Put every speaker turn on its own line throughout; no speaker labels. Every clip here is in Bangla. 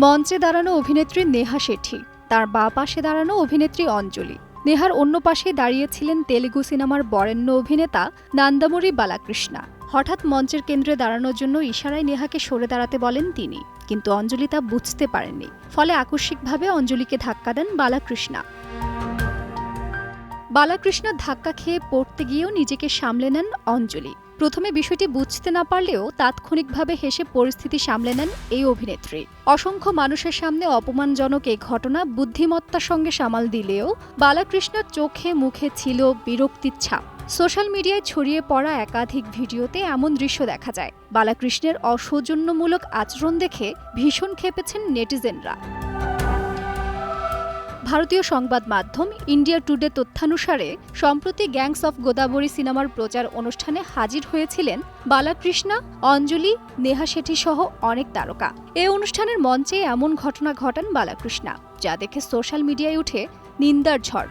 মঞ্চে দাঁড়ানো অভিনেত্রী নেহা শেঠি, তার বা পাশে দাঁড়ানো অভিনেত্রী অঞ্জলি। নেহার অন্য পাশে দাঁড়িয়েছিলেন তেলেগু সিনেমার বরেণ্য অভিনেতা নান্দামুরি বালাকৃষ্ণা। হঠাৎ মঞ্চের কেন্দ্রে দাঁড়ানোর জন্য ইশারায় নেহাকে সরে দাঁড়াতে বলেন তিনি, কিন্তু অঞ্জলি তা বুঝতে পারেননি। ফলে আকস্মিকভাবে অঞ্জলিকে ধাক্কা দেন বালাকৃষ্ণা। বালাকৃষ্ণ ধাক্কা খেয়ে পড়তে গিয়েও নিজেকে সামলে নেন অঞ্জলি। প্রথমে বিষয়টি বুঝতে না পারলেও তাৎক্ষণিকভাবে হেসে পরিস্থিতি সামলে নেন এই অভিনেত্রী। অসংখ্য মানুষের সামনে অপমানজনক এই ঘটনা বুদ্ধিমত্তার সঙ্গে সামাল দিলেও বালাকৃষ্ণের চোখে মুখে ছিল বিরক্তির ছাপ। সোশ্যাল মিডিয়ায় ছড়িয়ে পড়া একাধিক ভিডিওতে এমন দৃশ্য দেখা যায়। বালাকৃষ্ণের অসৌজন্যমূলক আচরণ দেখে ভীষণ খেপেছেন নেটিজেনরা। ভারতীয় সংবাদ মাধ্যম ইন্ডিয়া টুডে তথ্যানুসারে, সম্প্রতি গ্যাংস অফ গোদাবরী সিনেমার প্রচার অনুষ্ঠানে হাজির হয়েছিলেন বালাকৃষ্ণা, অঞ্জলি, নেহা শেঠি সহ অনেক তারকা। এই অনুষ্ঠানের মঞ্চে এমন ঘটনা ঘটান বালাকৃষ্ণা, যা দেখে সোশ্যাল মিডিয়ায় উঠে নিন্দার ঝড়।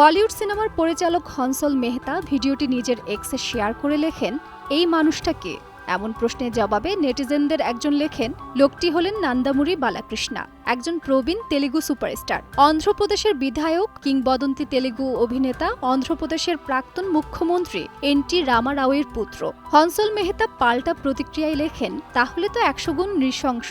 বলিউড সিনেমার পরিচালক হনসল মেহতা ভিডিওটি নিজের এক্সে শেয়ার করে লেখেন, এই মানুষটাকে এমন প্রশ্নের জবাবে নেটিজেনদের একজন লেখেন, লোকটি হলেন নান্দামুরি বালাকৃষ্ণা, একজন প্রবীণ তেলেগু সুপারস্টার। অন্ধ্রপ্রদেশের বিধায়ক, কিংবদন্তি তেলেগু অভিনেতা, অন্ধ্রপ্রদেশের প্রাক্তন মুখ্যমন্ত্রী এন টি রামারাওয়ের পুত্র। হনসল মেহতা পাল্টা প্রতিক্রিয়ায় লেখেন, তাহলে তো একশো গুণ নৃশংস।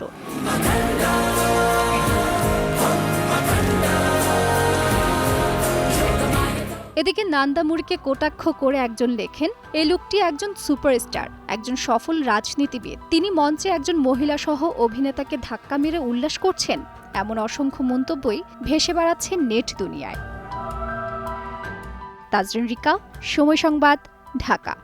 এদিকে নান্দামুরিকে কটাক্ষ করে একজন লেখেন এই লোকটি একজন সুপারস্টার, একজন সফল রাজনীতিবিদ। তিনি মঞ্চে একজন মহিলা সহ অভিনেতাকে ধাক্কা মেরে উল্লাস করছেন। এমন অসংখ্য মন্তব্যই ভেসে বেড়াচ্ছে নেট দুনিয়ায়। তাজরিন রিকা, সময় সংবাদ, ঢাকা।